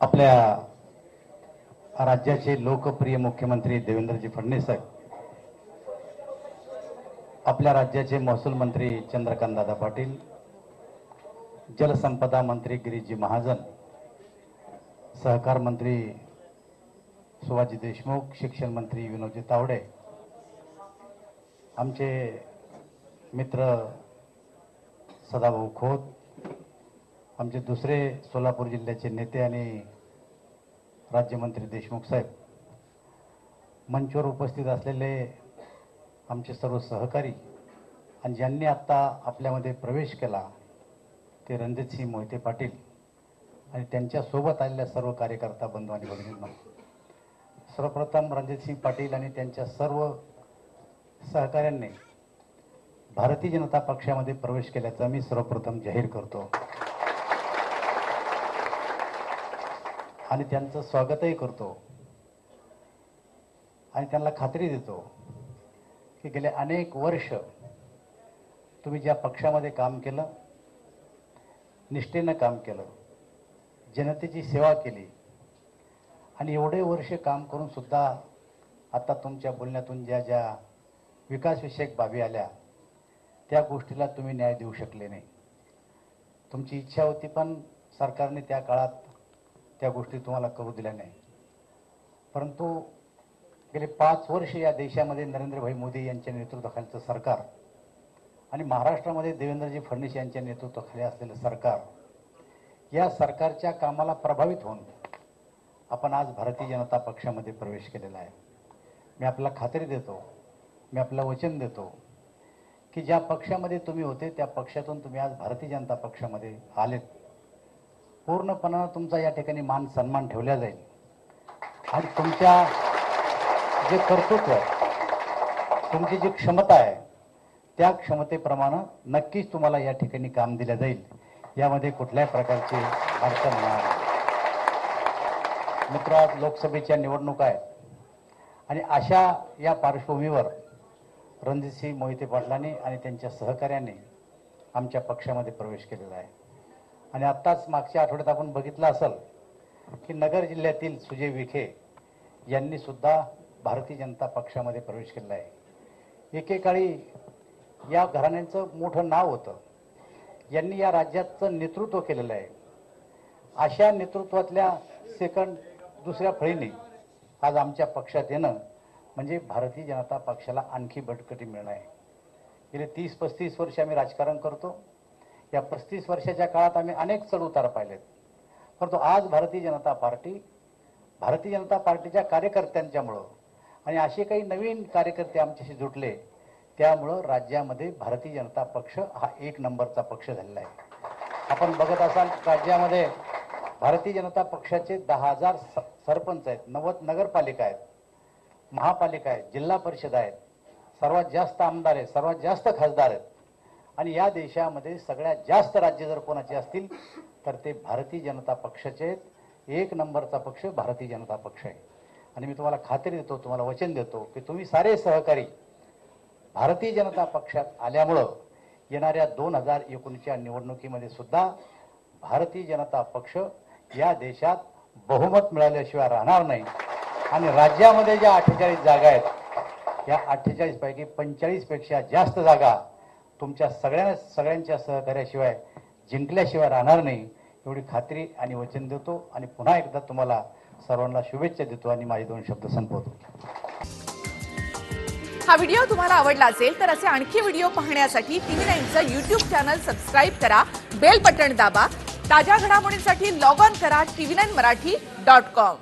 आपल्या राज्याचे लोकप्रिय मुख्यमंत्री देवेंद्रजी फडणवीस साहेब आपल्या राज्याचे महसूल मंत्री चंद्रकांतदादा पाटील जलसंपदा मंत्री गिरीजी महाजन सहकार मंत्री सुभाजी देशमुख शिक्षण मंत्री विनोदजी तावडे आमचे मित्र सदाभाऊ खोत आमचे दुसरे सोलापूर जिल्ह्याचे नेते आणि राज्यमंत्री देशमुख साहेब मंचवर उपस्थित असलेले आमचे सर्व सहकारी आणि ज्यांनी आत्ता आपल्यामध्ये प्रवेश केला ते रणजितसिंह मोहिते पाटील आणि त्यांच्यासोबत आलेल्या सर्व कार्यकर्ता बंधू आणि भगिनींना सर्वप्रथम रणजितसिंह पाटील आणि त्यांच्या सर्व सहकाऱ्यांनी भारतीय जनता पक्षामध्ये प्रवेश केल्याचा मी सर्वप्रथम जाहीर करतो. आणि त्यांचं स्वागतही करतो. आणि त्यांना खात्री देतो की गेले अनेक वर्ष तुम्ही ज्या पक्षामध्ये काम केलं निष्ठेनं काम केलं जनतेची सेवा केली आणि एवढे वर्ष काम करून सुद्धा आता तुमच्या बोलण्यातून ज्या ज्या विकासविषयक बाबी आल्या त्या गोष्टीला तुम्ही न्याय देऊ शकले नाही. तुमची इच्छा होती पण सरकारने त्या काळात त्या गोष्टी तुम्हाला करू दिल्या नाही. परंतु गेले पाच वर्ष या देशामध्ये नरेंद्रभाई मोदी यांच्या नेतृत्वाखालीचं सरकार आणि महाराष्ट्रामध्ये देवेंद्रजी फडणवीस यांच्या नेतृत्वाखाली असलेलं सरकार या सरकारच्या कामाला प्रभावित होऊन आपण आज भारतीय जनता पक्षामध्ये प्रवेश केलेला आहे. मी आपला खात्री देतो मी आपलं वचन देतो की ज्या पक्षामध्ये तुम्ही होते त्या पक्षातून तुम्ही आज भारतीय जनता पक्षामध्ये आलेत. पूर्णपणा तुमचा या ठिकाणी मान सन्मान ठेवला जाईल. आणि तुमच्या जे कर्तृत्व आहे तुमची जी क्षमता आहे त्या क्षमतेप्रमाणे नक्कीच तुम्हाला या ठिकाणी काम दिलं जाईल. यामध्ये कुठल्याही प्रकारची अडचण होणार नाही. मित्र आज लोकसभेच्या निवडणुका आहेत. आणि अशा या पार्श्वभूमीवर रणजितसिंह मोहिते पाटलांनी आणि त्यांच्या सहकार्याने आमच्या पक्षामध्ये प्रवेश केलेला आहे. आणि आत्ताच मागच्या आठवड्यात आपण बघितलं असेल की नगर जिल्ह्यातील सुजय विखे यांनी सुद्धा भारतीय जनता पक्षामध्ये प्रवेश केलेला आहे. एकेकाळी या घराण्यांचं मोठं नाव होतं. यांनी या राज्याचं नेतृत्व केलेलं आहे. अशा नेतृत्वातल्या सेकंड दुसऱ्या फळीने आज आमच्या पक्षात येणं म्हणजे भारतीय जनता पक्षाला आणखी बटकटी मिळणं आहे. गेले तीस पस्तीस वर्ष आम्ही राजकारण करतो. या पस्तीस वर्षाच्या काळात आम्ही अनेक चढउतार पाहिलेत. परंतु आज भारतीय जनता पार्टी भारतीय जनता पार्टीच्या कार्यकर्त्यांच्यामुळं आणि असे काही नवीन कार्यकर्ते आमच्याशी जुटले त्यामुळं राज्यामध्ये भारतीय जनता पक्ष हा एक नंबरचा पक्ष झालेला आहे. आपण बघत असाल राज्यामध्ये भारतीय जनता पक्षाचे दहा हजार स- सरपंच आहेत नव्वद नगरपालिका आहेत महापालिका आहेत जिल्हा परिषद आहेत सर्वात जास्त आमदार आहेत सर्वात जास्त खासदार आहेत. आणि या देशामध्ये सगळ्यात जास्त राज्य जर कोणाचे असतील तर ते भारतीय जनता पक्षाचे आहेत. एक नंबरचा पक्ष भारतीय जनता पक्ष आहे. आणि मी तुम्हाला खात्री देतो तुम्हाला वचन देतो की तुम्ही सारे सहकारी भारतीय जनता पक्षात आल्यामुळं येणाऱ्या दोन हजार एकोणीसच्या निवडणुकीमध्ये सुद्धा भारतीय जनता पक्ष या देशात बहुमत मिळाल्याशिवाय राहणार नाही. आणि राज्यामध्ये ज्या अठ्ठेचाळीस जागा आहेत या अठ्ठेचाळीसपैकी पंचेचाळीसपेक्षा जास्त जागा तुमच्या सगळ्या सगळ्यांच्या सहकार्याशिवाय जिंकल्याशिवाय राहणार नाही एवढी खात्री आणि वचन देतो आणि पुन्हा एकदा तुम्हाला सर्वांना शुभेच्छा देतो आणि माझे दोन शब्द संपवतो. हा व्हिडिओ तुम्हाला आवडला असेल तर असे आणखी व्हिडिओ पाहण्यासाठी टीव्ही नाईनचं युट्यूब चॅनल सबस्क्राईब करा बेल बटन दाबा ताज्या घडामोडींसाठी लॉग ऑन करा TV nine Marathi dot com.